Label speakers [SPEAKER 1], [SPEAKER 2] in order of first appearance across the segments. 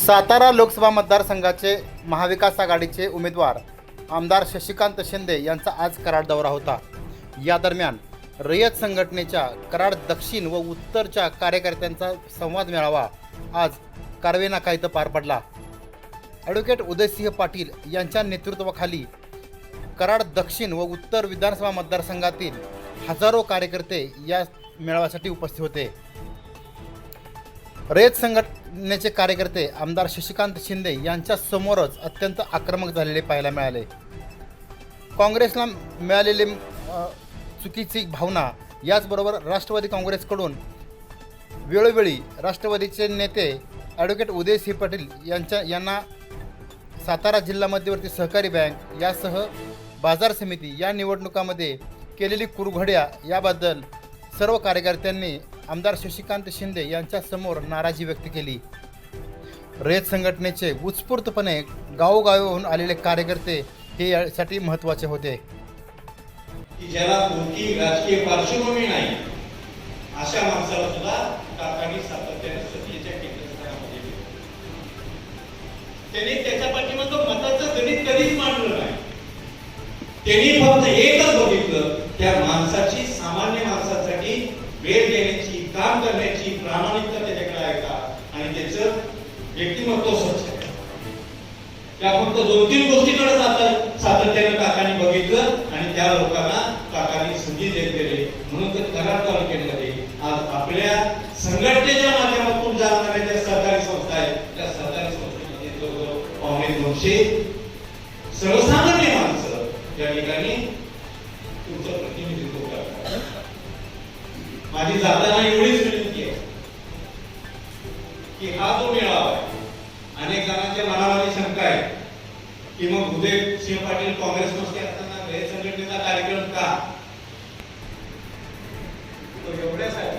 [SPEAKER 1] सातारा लोकसभा मतदारसंघाचे महाविकास आघाडीचे उमेदवार आमदार शशिकांत शिंदे यांचा आज कराड दौरा होता. या दरम्यान रयत संघटनेच्या कराड दक्षिण व उत्तरच्या कार्यकर्त्यांचा संवाद मेळावा आज कारवे नाका इथं पार पडला. ॲडव्होकेट उदयसिंह पाटील यांच्या नेतृत्वाखाली कराड दक्षिण व उत्तर विधानसभा मतदारसंघातील हजारो कार्यकर्ते या मेळाव्यासाठी उपस्थित होते. रयत संघटनेचे कार्यकर्ते आमदार शशिकांत शिंदे यांच्या समोरच अत्यंत आक्रमक झालेले पाहायला मिळाले. काँग्रेसला मिळालेली चुकीची भावना याचबरोबर राष्ट्रवादी काँग्रेसकडून वेळोवेळी राष्ट्रवादीचे नेते ॲडव्होकेट उदयसिंह पाटील यांच्या यांना सातारा जिल्हा मध्यवर्ती सहकारी बँक यासह बाजार समिती या निवडणुकामध्ये केलेली कुरघड्या याबद्दल सर्व कार्यकर्त्यांनी आमदार शशिकांत शिंदे यांच्यासमोर नाराजी व्यक्त केली. रयत संघटनेचे उत्स्फूर्तपणे गावोगावीहून आलेले कार्यकर्ते हे यासाठी महत्त्वाचे होते.
[SPEAKER 2] की ज्याला कोणती राजकीय पार्श्वभूमी नाही अशा माणसाला सुद्धा काकांनी सातत्याने सत्तेच्या केंद्रस्थानामध्ये त्यांनी त्याच्या पाठीमागं मताचं गणित कधीच मांडलं नाही. त्यांनी फक्त एकच बघितलं त्या माणसाची सामान्य माणसासाठी वेळ देण्याची काम करण्याची प्रामाणिकता त्याच्याकडे आहे का आणि त्याचं व्यक्तिमत्व स्वच्छ आहे त्या फक्त दोन तीन गोष्टीकडे जातात सातत्याने काकांनी बघितलं आणि त्या लोकांना काकांनी संधी देत गेले. म्हणून तर कराड तालुक्यामध्ये आज आपल्या संघटनेच्या माध्यमातून जाणाऱ्या ज्या सहकारी संस्था आहेत त्या सहकारी संस्थेमध्ये जवळजवळ पावणे दोनशे सर्वसामान्य माणसं त्या ठिकाणी तुमचं माझी जाताना एवढीच विनंती आहे. की हा जो मेळावा आहे अनेक जणांच्या मनामध्ये शंका आहे की मग उदय सिंह पाटील काँग्रेस मध्ये असताना रयत संघटनेचा कार्यक्रम का? एवढ्यासाठी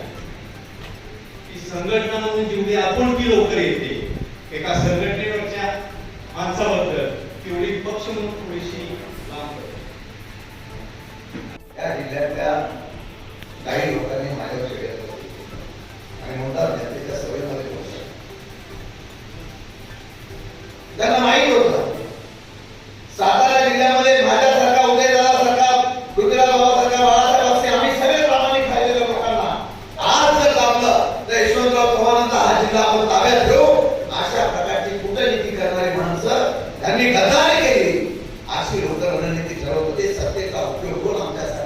[SPEAKER 2] की संघटना म्हणून जेवढी की लवकर येते एका संघटनेवरच्या माणसाबद्दल तेवढी पक्ष म्हणून थोडीशी लांब
[SPEAKER 3] त्या जिल्ह्यातल्या काही लोकांनी आपण ताब्यात घेऊ. अशा प्रकारची कुटनीती करणारी माणसं त्यांनी गद्दारी केली. अशी लोक रणनीती ठरवत होते. सत्तेचा उपयोग होऊन आमच्या